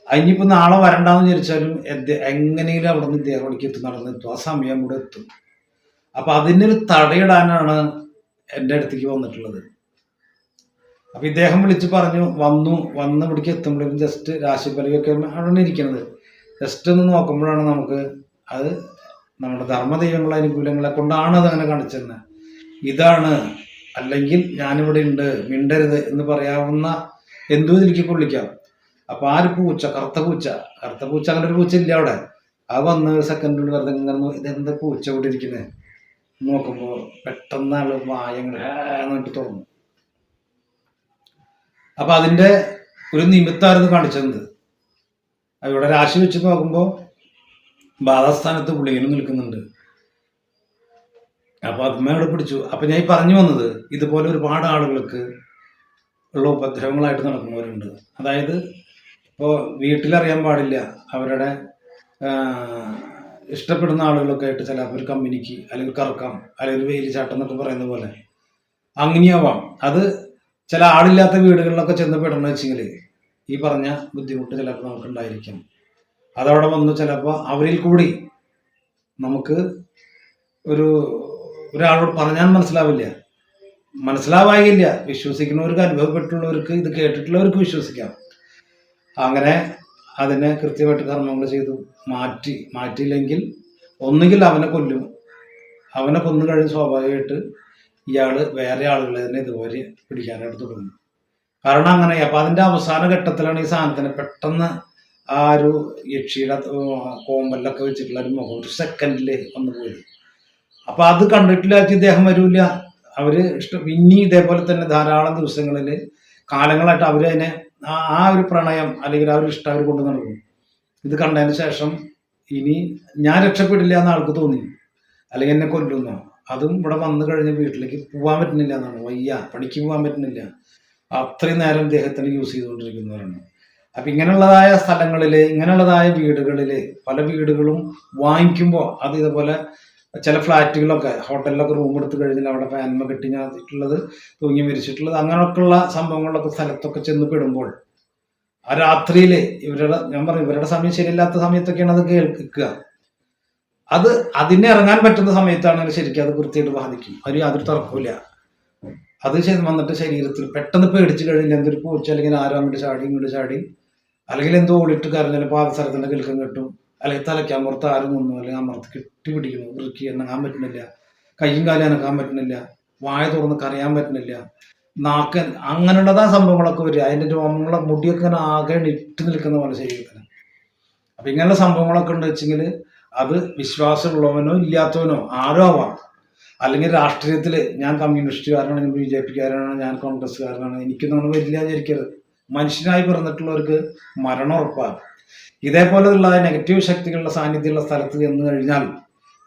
അതിനിപ്പോ നാളെ വരണ്ടാന്ന് വിചാരിച്ചാലും എന്ത് എങ്ങനെയും അവിടെ നിന്ന് ഇദ്ദേഹം അവിടേക്ക് എത്തും നടന്നെത്തും ആ സമയം കൂടെ എത്തും. അപ്പൊ അതിനൊരു തടയിടാനാണ് എന്റെ അടുത്തേക്ക് വന്നിട്ടുള്ളത്. അപ്പൊ ഇദ്ദേഹം വിളിച്ച് പറഞ്ഞു വന്നു വന്ന് ഇവിടേക്ക് എത്തുമ്പോഴേക്കും ജസ്റ്റ് രാശിഫലയൊക്കെ അവിടെ ഇരിക്കുന്നത് ജസ്റ്റ് ഒന്ന് നോക്കുമ്പോഴാണ് നമുക്ക് അത് നമ്മുടെ ധർമ്മദൈവങ്ങളെ അനുകൂലങ്ങളെ കൊണ്ടാണ് അത് അങ്ങനെ കാണിച്ചത് ഇതാണ് അല്ലെങ്കിൽ ഞാനിവിടെ ഉണ്ട് മിണ്ടരുത് എന്ന് പറയാവുന്ന എന്തോ എനിക്ക് കൊള്ളിക്കാം. അപ്പൊ ആ ഒരു പൂച്ച കറുത്ത പൂച്ച കറുത്ത പൂച്ച അങ്ങനെ ഒരു പൂച്ച ഇല്ല അവിടെ. അത് വന്ന് സെക്കൻഡ് വെറുതെ ഇങ്ങനെ ഇതെന്താ പൂച്ച ഇവിടെ ഇരിക്കുന്നത് നോക്കുമ്പോൾ പെട്ടെന്ന് വായങ്ങൾ തുറന്നു അപ്പൊ അതിന്റെ ഒരു നിമിത്തായിരുന്നു കാണിച്ചത്. അവിടെ രാശി വെച്ച് നോക്കുമ്പോൾ ബാധാസ്ഥാനത്ത് പുള്ളിയിലും നിൽക്കുന്നുണ്ട്. അപ്പൊ അമ്മയോട് പിടിച്ചു. അപ്പൊ ഞാൻ ഈ പറഞ്ഞു വന്നത് ഇതുപോലെ ഒരുപാട് ആളുകൾക്ക് ഉള്ള ഉപദ്രവങ്ങളായിട്ട് നടക്കുന്നവരുണ്ട്. അതായത് ഇപ്പോൾ വീട്ടിലറിയാൻ പാടില്ല. അവരുടെ ഇഷ്ടപ്പെടുന്ന ആളുകളൊക്കെ ആയിട്ട് ചിലപ്പോൾ ഒരു കമ്പനിക്ക് അല്ലെങ്കിൽ കറക്കാം അല്ലെങ്കിൽ വെയിൽ ചാട്ടം എന്നൊക്കെ പറയുന്ന പോലെ. അങ്ങനെയാവാം. അത് ചില ആളില്ലാത്ത വീടുകളിലൊക്കെ ചെന്ന് പെടണമെന്ന് വെച്ചെങ്കിൽ ഈ പറഞ്ഞ ബുദ്ധിമുട്ട് ചിലപ്പോൾ നമുക്ക് ഉണ്ടായിരിക്കും അതവിടെ വന്ന് ചിലപ്പോൾ അവരിൽ കൂടി നമുക്ക് ഒരു ഒരാളോട് പറഞ്ഞാൽ മനസ്സിലാവില്ല. മനസ്സിലാവായില്ല. വിശ്വസിക്കുന്നവർക്ക് അനുഭവപ്പെട്ടുള്ളവർക്ക് ഇത് കേട്ടിട്ടുള്ളവർക്ക് വിശ്വസിക്കാം. അങ്ങനെ അതിനെ കൃത്യമായിട്ട് കർമ്മങ്ങൾ ചെയ്തു മാറ്റി മാറ്റിയില്ലെങ്കിൽ ഒന്നുകിൽ അവനെ കൊല്ലും. അവനെ കൊന്നു കഴിഞ്ഞ് സ്വാഭാവികമായിട്ട് ഇയാൾ വേറെ ആളുകളെ തന്നെ ഇതുപോലെ പിടിക്കാനായിട്ട് തുടങ്ങുന്നു. കാരണം അങ്ങനെ അപ്പൊ അതിന്റെ അവസാന ഘട്ടത്തിലാണ് ഈ സാധനത്തിന് പെട്ടെന്ന് ആ ഒരു യക്ഷിയുടെ കോമ്പലിലൊക്കെ വെച്ചിട്ടുള്ള ഒരു മുഖം ഒരു സെക്കൻഡിൽ വന്നു പോയത്. അപ്പൊ അത് കണ്ടിട്ടില്ല ഇദ്ദേഹം വരില്ല. അവർ ഇഷ്ടം ഇനി ഇതേപോലെ തന്നെ ധാരാളം ദിവസങ്ങളിൽ കാലങ്ങളായിട്ട് അവരതിനെ ആ ഒരു പ്രണയം അല്ലെങ്കിൽ ആ ഒരു ഇഷ്ടം അവർ കൊണ്ടു നടക്കും ഇത് കണ്ടതിന് ശേഷം ഇനി ഞാൻ രക്ഷപ്പെടില്ല എന്ന് ആൾക്ക് തോന്നി. അല്ലെങ്കിൽ എന്നെ കൊല്ലുന്നോ അതും ഇവിടെ വന്നു കഴിഞ്ഞ വീട്ടിലേക്ക് പോകാൻ പറ്റുന്നില്ല എന്നാണ്. വയ്യ പണിക്ക് പോകാൻ പറ്റുന്നില്ല. അത്രയും നേരം ദേഹത്തിന് യൂസ് ചെയ്തുകൊണ്ടിരിക്കുന്നവരാണ്. അപ്പൊ ഇങ്ങനെയുള്ളതായ സ്ഥലങ്ങളിൽ ഇങ്ങനെയുള്ളതായ വീടുകളിൽ പല വീടുകളും വാങ്ങിക്കുമ്പോൾ അത് ഇതുപോലെ ചില ഫ്ലാറ്റുകളൊക്കെ ഹോട്ടലിലൊക്കെ റൂം എടുത്ത് കഴിഞ്ഞാൽ അവിടെ ഫാൻമ കെട്ടി ഞാത്തിട്ടുള്ളത് തൂങ്ങി മരിച്ചിട്ടുള്ളത് അങ്ങനെയൊക്കെയുള്ള സംഭവങ്ങളിലൊക്കെ സ്ഥലത്തൊക്കെ ചെന്ന് പെടുമ്പോൾ ആ രാത്രിയിൽ ഇവരുടെ ഞാൻ പറയും ഇവരുടെ സമയം ശരിയല്ലാത്ത സമയത്തൊക്കെയാണ് അത് കേൾക്കുക. അത് അതിനെ ഇറങ്ങാൻ പറ്റുന്ന സമയത്താണ് ശരിക്കും അത് വൃത്തിയായിട്ട് ബാധിക്കും. അതിന് യാതൊരു തർക്കമില്ല അത് വന്നിട്ട് ശരീരത്തിൽ പെട്ടെന്ന് പേടിച്ചു കഴിഞ്ഞാൽ എന്തൊരു പൂച്ച അല്ലെങ്കിൽ ആരോ അങ്ങോട്ട് ചാടി ഇങ്ങോട്ട് ചാടി അല്ലെങ്കിൽ എന്തോ ഒളിട്ട് കരഞ്ഞാൽ പാദസരത്തിന്റെ കിൽക്കം കിട്ടും അല്ലെങ്കിൽ തലയ്ക്ക് അമർത്ത് ആരും നിന്നു അല്ലെങ്കിൽ അമർത്ത് കെട്ടി പിടിക്കുന്നു വൃക്കി എണ്ണങ്ങാൻ പറ്റുന്നില്ല കയ്യും കാലും അനക്കാൻ പറ്റുന്നില്ല വായ തുറന്ന് കരയാൻ പറ്റുന്നില്ല നാക്ക് അങ്ങനെയുള്ളതാ സംഭവങ്ങളൊക്കെ വരിക. അതിന്റെ രോമങ്ങളെ മുടിയൊക്കെ ഇങ്ങനെ ആകെ ഇട്ട് നിൽക്കുന്ന പോലെ ശരീരത്തിന്. അപ്പൊ ഇങ്ങനെയുള്ള സംഭവങ്ങളൊക്കെ ഉണ്ട് വെച്ചെങ്കിൽ അത് വിശ്വാസമുള്ളവനോ ഇല്ലാത്തവനോ ആരോ ആവാം. അല്ലെങ്കിൽ രാഷ്ട്രീയത്തിൽ ഞാൻ കമ്മ്യൂണിസ്റ്റുകാരനാണ് ഞാൻ ബി ജെ പിക്കാരനാണ് ഞാൻ കോൺഗ്രസ്സുകാരനാണ് എനിക്കൊന്നും വരില്ല വിചാരിക്കരുത് മനുഷ്യനായി പിറന്നിട്ടുള്ളവർക്ക് മരണം ഉറപ്പാണ്. ഇതേപോലെയുള്ള നെഗറ്റീവ് ശക്തികളുടെ സാന്നിധ്യമുള്ള സ്ഥലത്ത് ചെന്ന് കഴിഞ്ഞാൽ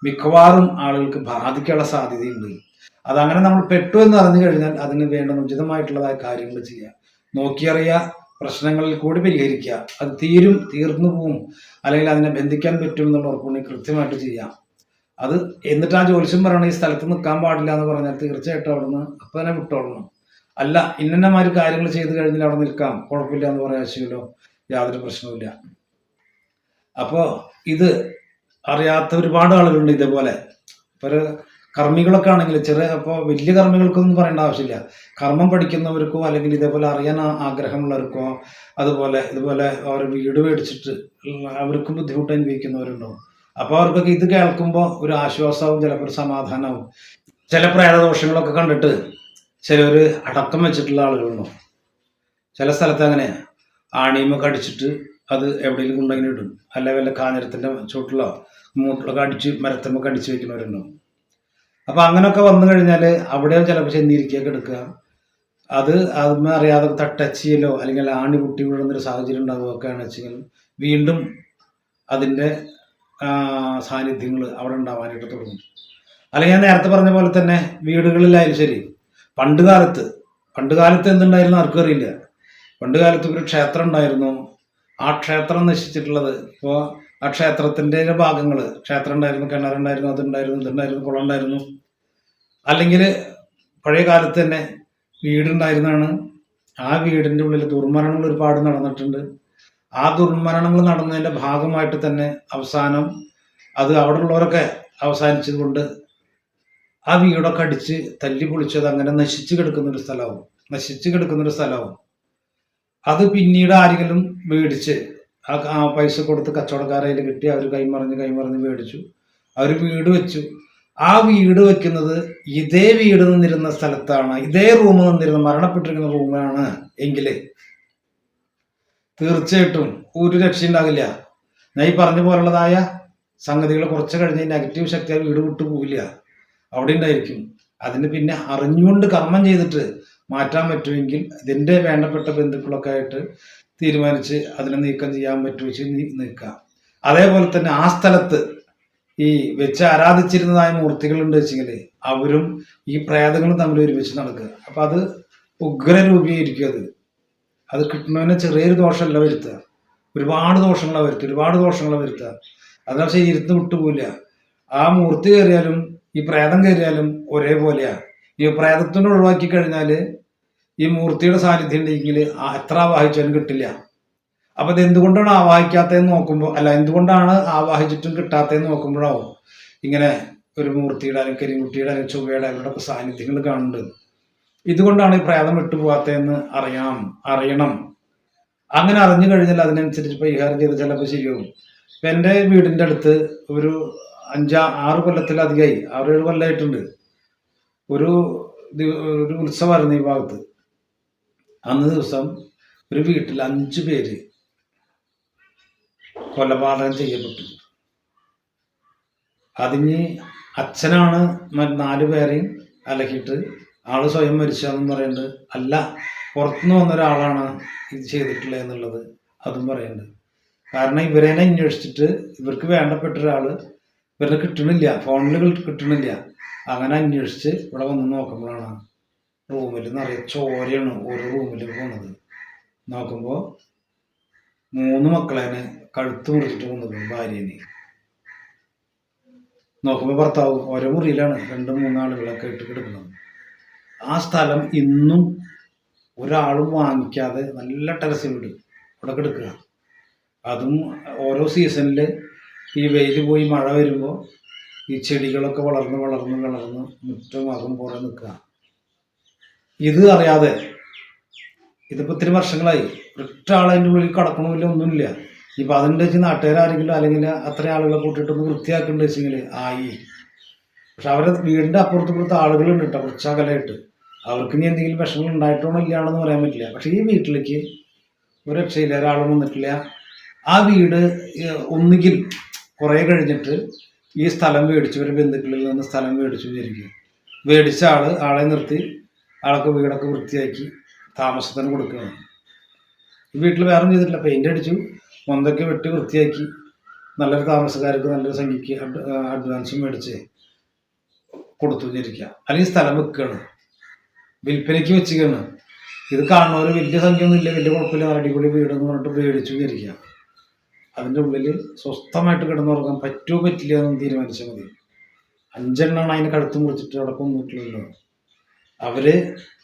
മിക്കവാറും ആളുകൾക്ക് ബാധിക്കാനുള്ള സാധ്യതയുണ്ട്. അതങ്ങനെ നമ്മൾ പെട്ടു എന്ന് അറിഞ്ഞു കഴിഞ്ഞാൽ അതിന് വേണ്ട ഉചിതമായിട്ടുള്ളതായ കാര്യങ്ങൾ ചെയ്യുക നോക്കിയറിയുക പ്രശ്നങ്ങളിൽ കൂടി പരിഹരിക്കുക. അത് തീരും തീർന്നു പോവും. അല്ലെങ്കിൽ അതിനെ ബന്ധിക്കാൻ പറ്റും എന്നുള്ള ഉറപ്പുണ്ടെങ്കിൽ കൃത്യമായിട്ട് ചെയ്യാം. അത് എന്നിട്ട് ആ ജോലിസ്യം പറയണം ഈ സ്ഥലത്ത് നിൽക്കാൻ പാടില്ല എന്ന് പറഞ്ഞാൽ തീർച്ചയായിട്ടും അവിടുന്ന് അപ്പം തന്നെ വിട്ടോളണം. അല്ല ഇന്നമാര് കാര്യങ്ങൾ ചെയ്ത് കഴിഞ്ഞാൽ അവിടെ നിൽക്കാം. കുഴപ്പമില്ല എന്ന് പറയാൻ ആവശ്യമില്ലോ. യാതൊരു പ്രശ്നവുമില്ല അപ്പോൾ ഇത് അറിയാത്ത ഒരുപാട് ആളുകളുണ്ട് ഇതേപോലെ. ഇപ്പൊ ഒരു കർമ്മികളൊക്കെ ആണെങ്കിൽ ചെറിയ അപ്പോൾ വലിയ കർമ്മികൾക്കൊന്നും പറയേണ്ട ആവശ്യമില്ല. കർമ്മം പഠിക്കുന്നവർക്കോ അല്ലെങ്കിൽ ഇതേപോലെ അറിയാൻ ആഗ്രഹമുള്ളവർക്കോ അതുപോലെ ഇതുപോലെ അവർ വീട് മേടിച്ചിട്ട് അവർക്കും ബുദ്ധിമുട്ട് അനുഭവിക്കുന്നവരുണ്ടാവും. അപ്പോൾ അവർക്കൊക്കെ ഇത് കേൾക്കുമ്പോൾ ഒരു ആശ്വാസവും ചിലപ്പോൾ ഒരു സമാധാനവും. ചില പ്രേതദോഷങ്ങളൊക്കെ കണ്ടിട്ട് ചിലർ അടക്കം വെച്ചിട്ടുള്ള ആളുകളുണ്ടോ ചില സ്ഥലത്ത് അങ്ങനെ ആണിയുമൊക്കെ അടിച്ചിട്ട് അത് എവിടെയെങ്കിലും കൊണ്ടെങ്കിലും ഇടും. അല്ല വല്ല കാഞ്ഞിരത്തിന്റെ ചുവട്ടിലോ മൂട്ടിലൊക്കെ അടിച്ച് മരത്തുമൊക്കെ അടിച്ച് വെക്കുന്നവരുണ്ടാവും. അപ്പൊ അങ്ങനെയൊക്കെ വന്നു കഴിഞ്ഞാൽ അവിടെ ചിലപ്പോൾ ചെന്നിരിക്കുകയൊക്കെ എടുക്കുക. അത് അതൊന്നും അറിയാതെ തട്ടച്ച് ചെയ്യലോ അല്ലെങ്കിൽ ആണി കുട്ടി വീഴുന്നൊരു സാഹചര്യം ഉണ്ടാവുകയൊക്കെയാണ് വെച്ചെങ്കിൽ വീണ്ടും അതിന്റെ സാന്നിധ്യങ്ങൾ അവിടെ ഉണ്ടാവാനായിട്ട് തുടങ്ങും. അല്ലെങ്കിൽ ഞാൻ നേരത്തെ പറഞ്ഞ പോലെ തന്നെ വീടുകളിലായാലും ശരി. പണ്ട് കാലത്ത് പണ്ട് കാലത്ത് എന്തുണ്ടായിരുന്നു ആർക്കും അറിയില്ല. പണ്ട് കാലത്ത് ഒരു ക്ഷേത്രം ഉണ്ടായിരുന്നു. ആ ക്ഷേത്രം നശിച്ചിട്ടുള്ളത് ഇപ്പോൾ ആ ക്ഷേത്രത്തിന്റെ ഭാഗങ്ങൾ ക്ഷേത്രം ഉണ്ടായിരുന്നു കിണറുണ്ടായിരുന്നു അതുണ്ടായിരുന്നു ഇതുണ്ടായിരുന്നു കുളം ഉണ്ടായിരുന്നു. അല്ലെങ്കിൽ പഴയ കാലത്ത് തന്നെ വീടുണ്ടായിരുന്നാണ്. ആ വീടിന്റെ ഉള്ളിൽ ദുർമരണങ്ങൾ ഒരുപാട് നടന്നിട്ടുണ്ട്. ആ ദുർമരണങ്ങൾ നടന്നതിന്റെ ഭാഗമായിട്ട് തന്നെ അവസാനം അത് അവിടെ ഉള്ളവരൊക്കെ അവസാനിച്ചതുകൊണ്ട് ആ വീടൊക്കെ അടിച്ച് തല്ലി പൊളിച്ചത് അങ്ങനെ നശിച്ചു കിടക്കുന്ന ഒരു സ്ഥലമാവും. നശിച്ചു കിടക്കുന്ന ഒരു സ്ഥലമാവും. അത് പിന്നീട് ആരെങ്കിലും മേടിച്ച് ആ പൈസ കൊടുത്ത് കച്ചവടക്കാരെ കിട്ടി അവർ കൈമറിഞ്ഞ് കൈമറിഞ്ഞ് മേടിച്ചു. അവർ വീട് വെച്ചു. ആ വീട് വെക്കുന്നത് ഇതേ വീട് നിന്നിരുന്ന സ്ഥലത്താണ്. ഇതേ റൂം നിന്നിരുന്ന മരണപ്പെട്ടിരിക്കുന്ന റൂമാണ് എങ്കിൽ തീർച്ചയായിട്ടും ഒരു രക്ഷയുണ്ടാകില്ല ഞാൻ ഈ പറഞ്ഞ പോലുള്ളതായ സംഗതികൾ കുറച്ച് കഴിഞ്ഞ് നെഗറ്റീവ് ശക്തി ആ വീട് വിട്ടു പോവില്ല. അവിടെ ഉണ്ടായിരിക്കും. അതിന് പിന്നെ അറിഞ്ഞുകൊണ്ട് കർമ്മം ചെയ്തിട്ട് മാറ്റാൻ പറ്റുമെങ്കിൽ ഇതിന്റെ വേണ്ടപ്പെട്ട ബന്ധുക്കളൊക്കെ ആയിട്ട് തീരുമാനിച്ച് അതിനെ നീക്കം ചെയ്യാൻ പറ്റുമെച്ച് നീക്കാം. അതേപോലെ തന്നെ ആ സ്ഥലത്ത് ഈ വെച്ച് ആരാധിച്ചിരുന്നതായ മൂർത്തികളുണ്ട് വെച്ചെങ്കിൽ അവരും ഈ പ്രേതങ്ങളും തമ്മിൽ ഒരുമിച്ച് നടക്കുക. അപ്പം അത് ഉഗ്രരൂപീകരിക്കും അത്. അത് കിട്ടുന്നതിന് ചെറിയൊരു ദോഷമല്ല വരുത്തുക. ഒരുപാട് ദോഷങ്ങളാണ് വരുത്തുക. ഒരുപാട് ദോഷങ്ങളാണ് വരുത്തുക. അതിനാ ഇരുന്ന് വിട്ടുപോയില്ല ആ മൂർത്തി കയറിയാലും ഈ പ്രേതം കയറിയാലും ഒരേപോലെയാണ് ഈ പ്രേതത്തിനെ ഒഴിവാക്കി കഴിഞ്ഞാൽ ഈ മൂർത്തിയുടെ സാന്നിധ്യം ഉണ്ടെങ്കിൽ എത്ര ആവാഹിച്ചാലും കിട്ടില്ല. അപ്പൊ ഇത് എന്തുകൊണ്ടാണ് ആവാഹിക്കാത്തതെന്ന് നോക്കുമ്പോൾ അല്ല എന്തുകൊണ്ടാണ് ആവാഹിച്ചിട്ടും കിട്ടാത്തതെന്ന് നോക്കുമ്പോഴാവും ഇങ്ങനെ ഒരു മൂർത്തിയുടെ അല്ലെങ്കിൽ കരിമുട്ടിയുടെ അല്ലെങ്കിൽ ചൊവ്വയുടെ അവരുടെ സാന്നിധ്യങ്ങൾ കാണുന്നുണ്ട് ഇതുകൊണ്ടാണ് ഈ പ്രേതം വിട്ടുപോകാത്തതെന്ന് അറിയാം അറിയണം. അങ്ങനെ അറിഞ്ഞു കഴിഞ്ഞാൽ അതിനനുസരിച്ച് പരിഹാരം ചെയ്ത് ചിലപ്പോൾ ശരിയാവും. ഇപ്പൊ എന്റെ വീടിന്റെ അടുത്ത് ഒരു അഞ്ചാ ആറ് കൊല്ലത്തിലധികമായി ആറേഴ് കൊല്ലമായിട്ടുണ്ട് ഒരു ഒരു ഉത്സവമായിരുന്നു ഈ ഭാഗത്ത്. അന്ന് ദിവസം ഒരു വീട്ടിൽ അഞ്ച് പേര് കൊലപാതകം ചെയ്യപ്പെട്ടു. അതിന് അച്ഛനാണ് നാലു പേരെയും അലക്കിയിട്ട് ആൾ സ്വയം മരിച്ചതെന്നും പറയുന്നുണ്ട് അല്ല പുറത്തുനിന്ന് വന്ന ഒരാളാണ് ഇത് ചെയ്തിട്ടുള്ളത് എന്നുള്ളത് അതും പറയുന്നുണ്ട് കാരണം ഇവരെ അന്വേഷിച്ചിട്ട് ഇവർക്ക് വേണ്ടപ്പെട്ട ഒരാൾ ഇവരെ കിട്ടണില്ല ഫോണിൽ കിട്ടണില്ല. അങ്ങനെ അന്വേഷിച്ച് ഇവിടെ വന്ന് നോക്കുമ്പോഴാണ് റൂമിൽ നിറയെ ചോരയാണ് ഓരോ റൂമിൽ പോണത്. നോക്കുമ്പോൾ മൂന്ന് മക്കളേനെ കഴുത്ത് മുറിച്ചിട്ട് കൊണ്ടത് ഭാര്യനെ. നോക്കുമ്പോൾ ഭർത്താവ് ഓരോ മുറിയിലാണ് രണ്ട് മൂന്നാളുകളൊക്കെ ഇട്ട് കിടക്കുന്നത്. ആ സ്ഥലം ഇന്നും ഒരാളും വാങ്ങിക്കാതെ നല്ല ടെറസ് വീട് അവിടെ കിടക്കുക. അതും ഓരോ സീസണിൽ ഈ വെയിൽ പോയി മഴ വരുമ്പോൾ ഈ ചെടികളൊക്കെ വളർന്ന് വളർന്ന് വളർന്ന് മുറ്റമാകും പോലെ നിൽക്കുക. ഇത് അറിയാതെ ഇതിപ്പോ ഇത്തിരി വർഷങ്ങളായി. ഒറ്റ ആളതിന്റെ ഉള്ളിൽ കടക്കണമില്ല ഒന്നുമില്ല. ഇപ്പൊ അതിന്റെ വെച്ച് നാട്ടുകാരെങ്കിലും അല്ലെങ്കിൽ അത്ര ആളുകളെ കൂട്ടിയിട്ടൊന്ന് വൃത്തിയാക്കുന്നുണ്ട് വെച്ചെങ്കിൽ ആയി. പക്ഷെ അവരെ വീടിന്റെ അപ്പുറത്ത് ഇപ്പുറത്ത് ആളുകളുണ്ട് കേട്ടോ കുറച്ച് അകലായിട്ട് അവർക്ക് ഇനി എന്തെങ്കിലും വിഷമങ്ങൾ ഉണ്ടായിട്ടാണോ ഇല്ലാണെന്ന് പറയാൻ പറ്റില്ല. പക്ഷെ ഈ വീട്ടിലേക്ക് ഒരു രക്ഷയില്ല ഒരാളും വന്നിട്ടില്ല. ആ വീട് ഒന്നുകിൽ കുറേ കഴിഞ്ഞിട്ട് ഈ സ്ഥലം മേടിച്ചു ഒരു ബന്ധുക്കളിൽ നിന്ന് സ്ഥലം മേടിച്ചു വിചാരിക്കും മേടിച്ച ആൾ ആളെ നിർത്തി ആൾക്ക് വീടൊക്കെ വൃത്തിയാക്കി താമസത്തിന് കൊടുക്കുകയാണ്. വീട്ടിൽ വേറെ ചെയ്തിട്ടില്ല പെയിന്റ് അടിച്ചു. മൊന്തൊക്കെ വെട്ടി വൃത്തിയാക്കി നല്ലൊരു താമസക്കാർക്ക് നല്ലൊരു സംഖ്യക്ക് അഡ്വാൻസും മേടിച്ച് കൊടുത്തു വിചാരിക്കുക. അല്ലെങ്കിൽ സ്ഥലം വെക്കുകയാണ്. വിൽപ്പനയ്ക്ക് വെച്ചുകയാണ് ഇത് കാണുന്നവർ വലിയ സംഖ്യ ഒന്നും ഇല്ല വലിയ കുഴപ്പമില്ല. അടിപൊളി വീട് എന്ന് പറഞ്ഞിട്ട് മേടിച്ചു വിചാരിക്കുക. അതിന്റെ ഉള്ളിൽ സ്വസ്ഥമായിട്ട് കിടന്നുറങ്ങാൻ പറ്റുമോ പറ്റില്ല എന്ന് തീരുമാനിച്ചാൽ മതി. അഞ്ചെണ്ണമാണ് അതിന് കഴുത്ത് മുറിച്ചിട്ട് അവിടെ കൊന്നിട്ടുള്ളത്. അവർ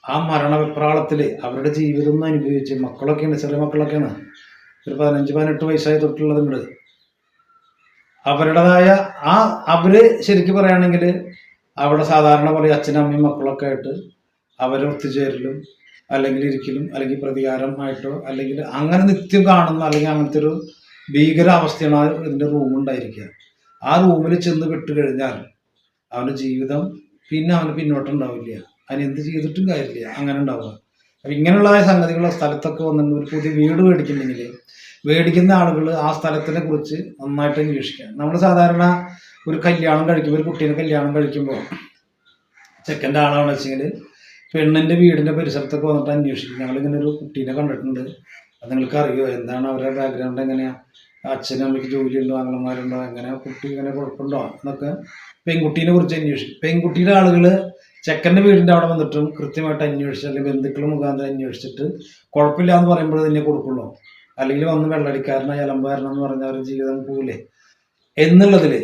ആ മരണവിപ്രാളത്തിൽ അവരുടെ ജീവിതം അനുഭവിച്ച് മക്കളൊക്കെയാണ് ചെറിയ മക്കളൊക്കെയാണ് ഒരു പതിനഞ്ച് പതിനെട്ട് വയസ്സായി തൊട്ടുള്ളതുണ്ട്. അവരുടേതായ ആ അവർ ശരിക്കും പറയുകയാണെങ്കിൽ അവിടെ സാധാരണ പോലെ അച്ഛനും അമ്മയും മക്കളൊക്കെ ആയിട്ട് അവരെ ഒത്തുചേരലും അല്ലെങ്കിൽ ഇരിക്കലും അല്ലെങ്കിൽ പ്രതികാരമായിട്ടോ അല്ലെങ്കിൽ അങ്ങനെ നിത്യം കാണുന്ന അല്ലെങ്കിൽ അങ്ങനത്തെ ഒരു ഭീകരാവസ്ഥയാണ് ആ ഇതിന്റെ റൂം ഉണ്ടായിരിക്കുക. ആ റൂമിൽ ചെന്ന് വിട്ട് കഴിഞ്ഞാൽ അവന്റെ ജീവിതം പിന്നെ അവന് പിന്നോട്ടുണ്ടാവില്ല അതിന് എന്ത് ചെയ്തിട്ടും കാര്യമില്ല. അങ്ങനെ ഉണ്ടാവുക. ഇങ്ങനെയുള്ള സംഗതികളുള്ള സ്ഥലത്തൊക്കെ വന്നിട്ട് ഒരു പുതിയ വീട് മേടിക്കുന്നെങ്കിൽ മേടിക്കുന്ന ആളുകൾ ആ സ്ഥലത്തിനെ കുറിച്ച് നന്നായിട്ട് അന്വേഷിക്കുക നമ്മൾ സാധാരണ ഒരു കല്യാണം കഴിക്കുമ്പോൾ ഒരു കുട്ടീനെ കല്യാണം കഴിക്കുമ്പോൾ ചെക്കന്റെ ആളാണെന്ന് വെച്ചെങ്കിൽ പെണ്ണിന്റെ വീടിന്റെ പരിസരത്തൊക്കെ വന്നിട്ട് അന്വേഷിക്കും. ഞങ്ങളിങ്ങനെ ഒരു കുട്ടീനെ കണ്ടിട്ടുണ്ട്. അത് നിങ്ങൾക്ക് അറിയുമോ എന്താണ് അവരുടെ ബാക്ക്ഗ്രൗണ്ട് എങ്ങനെയാണ് അച്ഛനും അമ്മയ്ക്ക് ജോലിയുണ്ടോ? അംഗന്മാരുണ്ടോ? എങ്ങനെ കുട്ടി ഇങ്ങനെ കുഴപ്പമുണ്ടോ? എന്നൊക്കെ പെൺകുട്ടീനെ കുറിച്ച് അന്വേഷിക്കും. പെൺകുട്ടിയുടെ ആളുകൾ ചെക്കന്റെ വീടിന്റെ അവിടെ വന്നിട്ടും കൃത്യമായിട്ട് അന്വേഷിച്ച് അല്ലെങ്കിൽ ബന്ധുക്കൾ മുഖാന്തരം അന്വേഷിച്ചിട്ട് കുഴപ്പമില്ല എന്ന് പറയുമ്പോൾ തന്നെ കൊടുക്കുള്ളൂ. അല്ലെങ്കിൽ വന്ന് വെള്ളടിക്കാരനായ അലമ്പാരനം എന്ന് പറഞ്ഞ അവരുടെ ജീവിതം പോലെ എന്നുള്ളതിൽ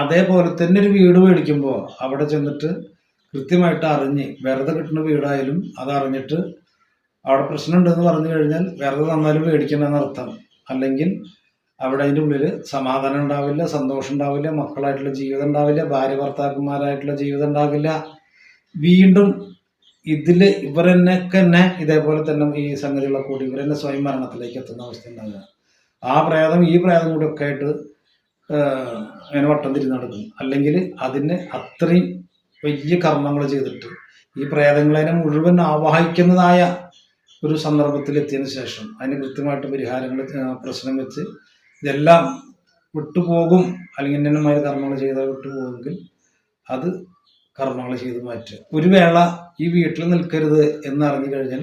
അതേപോലെ തന്നെ ഒരു വീട് മേടിക്കുമ്പോൾ അവിടെ ചെന്നിട്ട് കൃത്യമായിട്ട് അറിഞ്ഞ് വെറുതെ കിട്ടുന്ന വീടായാലും അത് അറിഞ്ഞിട്ട് അവിടെ പ്രശ്നമുണ്ടെന്ന് പറഞ്ഞു കഴിഞ്ഞാൽ വെറുതെ തന്നാലും മേടിക്കണമെന്ന് അർത്ഥം. അല്ലെങ്കിൽ അവിടെ അതിന്റെ ഉള്ളിൽ സമാധാനം ഉണ്ടാവില്ല സന്തോഷം ഉണ്ടാവില്ല മക്കളായിട്ടുള്ള ജീവിതം ഉണ്ടാവില്ല ഭാര്യ ഭർത്താക്കന്മാരായിട്ടുള്ള ജീവിതം ഉണ്ടാവില്ല. വീണ്ടും ഇതിൽ ഇവരെന്നൊക്കെ തന്നെ ഇതേപോലെ തന്നെ ഈ സംഗതികളൊക്കെ കൂടി ഇവർ ഇവരെന്നെ സ്വയം മരണത്തിലേക്ക് എത്തുന്ന അവസ്ഥ ഉണ്ടാകുക ആ പ്രേതം ഈ പ്രേതം കൂടി ഒക്കെ ആയിട്ട് അങ്ങനെ വട്ടം തിരിഞ്ഞ് നടക്കും. അല്ലെങ്കിൽ അതിന് അത്രയും വലിയ കർമ്മങ്ങൾ ചെയ്തിട്ട് ഈ പ്രേതങ്ങളെ മുഴുവൻ ആവാഹിക്കുന്നതായ ഒരു സന്ദർഭത്തിൽ എത്തിയതിന് ശേഷം അതിന് കൃത്യമായിട്ട് പരിഹാരങ്ങൾ പ്രശ്നം വെച്ച് ഇതെല്ലാം വിട്ടുപോകും. അല്ലെങ്കിൽ ഇന്നമായ കർമ്മങ്ങൾ ചെയ്താൽ വിട്ടുപോകുമെങ്കിൽ അത് കർമ്മങ്ങൾ ചെയ്ത് മാറ്റുക. ഒരു വേള ഈ വീട്ടിൽ നിൽക്കരുത് എന്നറിഞ്ഞു കഴിഞ്ഞാൽ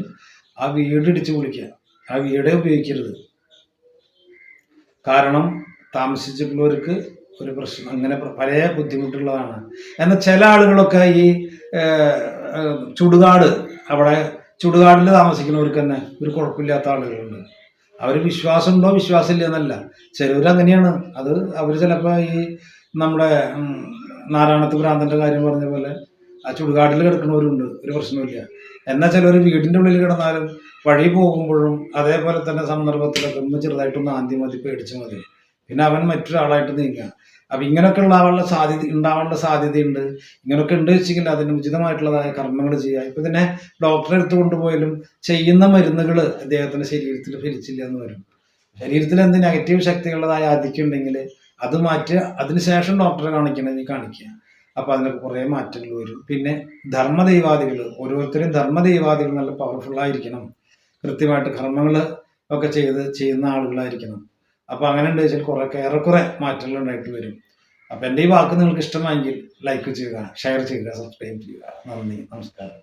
ആ വീട് ഇടിച്ചു പൊളിക്കുക. ആ വീടേ ഉപയോഗിക്കരുത്. കാരണം താമസിച്ചിട്ടുള്ളവർക്ക് ഒരു പ്രശ്നം അങ്ങനെ പല ബുദ്ധിമുട്ടുള്ളതാണ്. എന്നാൽ ചില ആളുകളൊക്കെ ഈ ചുടുകാട് അവിടെ ചുടുകാടിൽ താമസിക്കുന്നവർക്ക് തന്നെ ഒരു കുഴപ്പമില്ലാത്ത ആളുകളുണ്ട്. അവർ വിശ്വാസമുണ്ടോ വിശ്വാസമില്ല എന്നല്ല. ചിലവർ അങ്ങനെയാണ് അത് അവർ ചിലപ്പോൾ ഈ നമ്മുടെ നാരായണത്ത് ഭ്രാന്തന്റെ കാര്യം പറഞ്ഞ പോലെ ആ ചുടുകാട്ടിൽ കിടക്കുന്നവരുണ്ട് ഒരു പ്രശ്നമില്ല എന്നാൽ ചിലർ വീടിന്റെ ഉള്ളിൽ കിടന്നാലും വഴി പോകുമ്പോഴും അതേപോലെ തന്നെ സന്ദർഭത്തിലൊക്കെ ഒന്ന് ചെറുതായിട്ടൊന്ന് ആദ്യം മതി പേടിച്ച് മതി. പിന്നെ അവൻ മറ്റൊരാളായിട്ട് നീങ്ങുക. അപ്പൊ ഇങ്ങനെയൊക്കെ ഉണ്ടാവാനുള്ള സാധ്യത ഉണ്ടാവാനുള്ള സാധ്യതയുണ്ട്. ഇങ്ങനെയൊക്കെ ഉണ്ട് വെച്ചെങ്കിൽ അതിന് ഉചിതമായിട്ടുള്ളതായ കർമ്മങ്ങൾ ചെയ്യുക. ഇപ്പൊ തന്നെ ഡോക്ടറെ എടുത്തു കൊണ്ടുപോയാലും ചെയ്യുന്ന മരുന്നുകൾ അദ്ദേഹത്തിന്റെ ശരീരത്തിൽ ഫലിച്ചില്ല എന്ന് വരും. ശരീരത്തിൽ എന്ത് നെഗറ്റീവ് ശക്തികളുടേതായ ആധിക്യം ഉണ്ടെങ്കിൽ അത് മാറ്റുക അതിനുശേഷം ഡോക്ടറെ കാണിക്കണമെങ്കിൽ കാണിക്കുക അപ്പൊ അതിനൊക്കെ കുറേ മാറ്റങ്ങൾ വരും. പിന്നെ ധർമ്മദൈവാദികൾ ഓരോരുത്തരും ധർമ്മദൈവാദികൾ നല്ല പവർഫുൾ ആയിരിക്കണം. കൃത്യമായിട്ട് കർമ്മങ്ങൾ ഒക്കെ ചെയ്ത് ചെയ്യുന്ന ആളുകളായിരിക്കണം. അപ്പൊ അങ്ങനെ ഉണ്ട് വെച്ചാൽ കുറെ ഏറെക്കുറെ മാറ്റങ്ങൾ ഉണ്ടായിട്ട് വരും. അപ്പൊ എന്റെ ഈ വാക്ക് നിങ്ങൾക്ക് ഇഷ്ടമായെങ്കിൽ ലൈക്ക് ചെയ്യുക ഷെയർ ചെയ്യുക സബ്സ്ക്രൈബ് ചെയ്യുക. നന്ദി നമസ്കാരം.